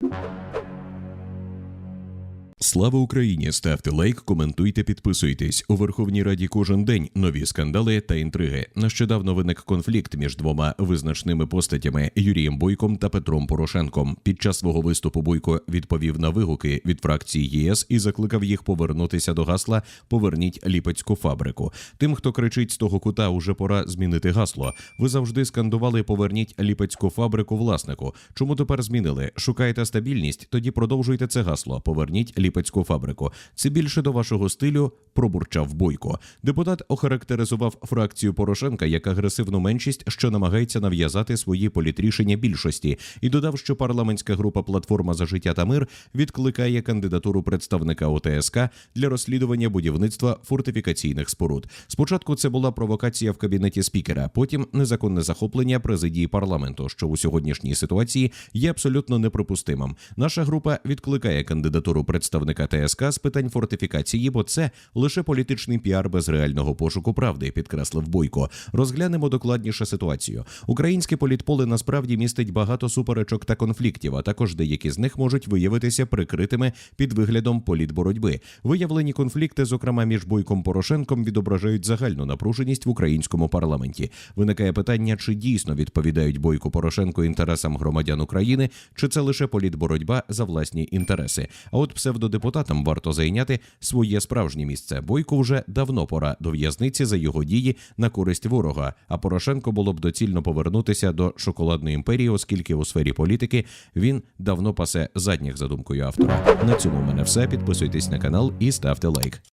you Слава Україні! Ставте лайк, коментуйте, підписуйтесь. У Верховній Раді кожен день нові скандали та інтриги. Нещодавно виник конфлікт між двома визначними постатями Юрієм Бойком та Петром Порошенком. Під час свого виступу Бойко відповів на вигуки від фракції ЄС і закликав їх повернутися до гасла Поверніть ліпецьку фабрику. Тим, хто кричить з того кута, уже пора змінити гасло. Ви завжди скандували Поверніть ліпецьку фабрику власнику. Чому тепер змінили? Шукаєте стабільність? Тоді продовжуйте це гасло. Поверніть ліпецьку фабрику. Це більше до вашого стилю. Пробурчав Бойко. Депутат охарактеризував фракцію Порошенка як агресивну меншість, що намагається нав'язати свої політрішення більшості, і додав, що парламентська група Платформа за життя та мир відкликає кандидатуру представника ОТСК для розслідування будівництва фортифікаційних споруд. Спочатку це була провокація в кабінеті спікера, потім незаконне захоплення президії парламенту, що у сьогоднішній ситуації є абсолютно неприпустимим. Наша група відкликає кандидатуру представника ТСК з питань фортифікації, бо це лише політичний піар без реального пошуку правди, підкреслив Бойко. Розглянемо докладніше ситуацію. Українське політполе насправді містить багато суперечок та конфліктів, а також деякі з них можуть виявитися прикритими під виглядом політборотьби. Виявлені конфлікти, зокрема між Бойком Порошенком, відображають загальну напруженість в українському парламенті. Виникає питання, чи дійсно відповідають Бойку Порошенко інтересам громадян України, чи це лише політборотьба за власні інтереси. А от псевдодепутатам варто зайняти своє справжнє місце. Бойко вже давно пора до в'язниці за його дії на користь ворога. А Порошенко було б доцільно повернутися до шоколадної імперії, оскільки у сфері політики він давно пасе задніх за думкою автора. На цьому в мене все. Підписуйтесь на канал і ставте лайк.